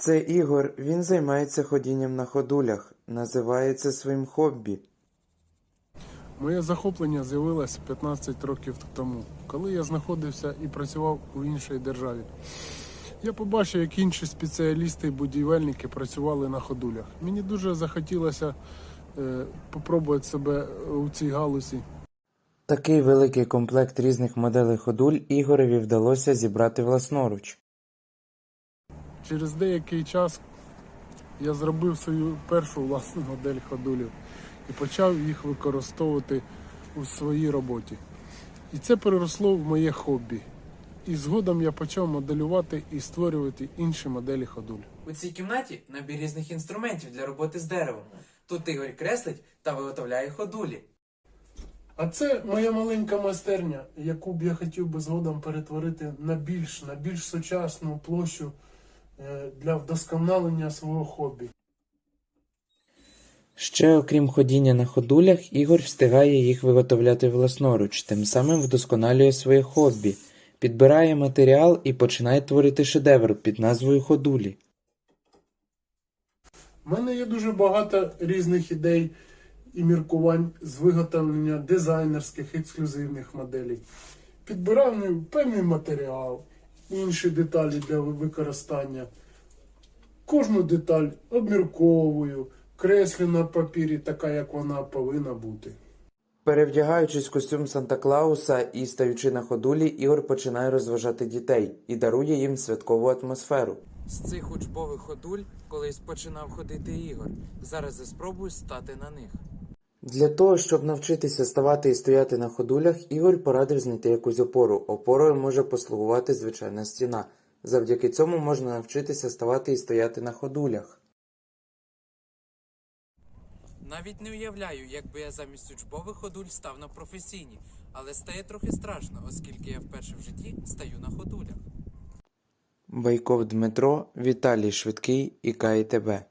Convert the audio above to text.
Це Ігор, він займається ходінням на ходулях, називає це своїм хобі. Моє захоплення з'явилось 15 років тому, коли я знаходився і працював у іншій державі. Я побачив, як інші спеціалісти і будівельники працювали на ходулях. Мені дуже захотілося е, попробувати себе у цій галузі. Такий великий комплект різних моделей ходуль Ігореві вдалося зібрати власноруч. Через деякий час я зробив свою першу власну модель ходулів і почав їх використовувати у своїй роботі. І це переросло в моє хобі. І згодом я почав моделювати і створювати інші моделі ходуль. У цій кімнаті набір різних інструментів для роботи з деревом. Тут Ігор креслить та виготовляє ходулі. А це моя маленька майстерня, яку б я хотів би згодом перетворити на більш, на більш сучасну площу для вдосконалення свого хобі. Ще окрім ходіння на ходулях, Ігор встигає їх виготовляти власноруч, тим самим вдосконалює своє хобі, підбирає матеріал і починає творити шедевр під назвою ходулі. У мене є дуже багато різних ідей і міркувань з виготовлення дизайнерських ексклюзивних моделей. Підбирав певний матеріал, інші деталі для використання. Кожну деталь обмірковую, креслю на папірі така, як вона повинна бути. Перевдягаючись в костюм Санта-Клауса і стаючи на ходулі, Ігор починає розважати дітей і дарує їм святкову атмосферу. З цих учбових ходуль колись починав ходити Ігор. Зараз я спробую стати на них. Для того, щоб навчитися ставати і стояти на ходулях, Ігор порадив знайти якусь опору. Опорою може послугувати звичайна стіна. Завдяки цьому можна навчитися ставати і стояти на ходулях. Навіть не уявляю, якби я замість учбових ходуль став на професійні, але стає трохи страшно, оскільки я вперше в житті стаю на ходулях. Байков Дмитро, Віталій Швидкий і КІТБ.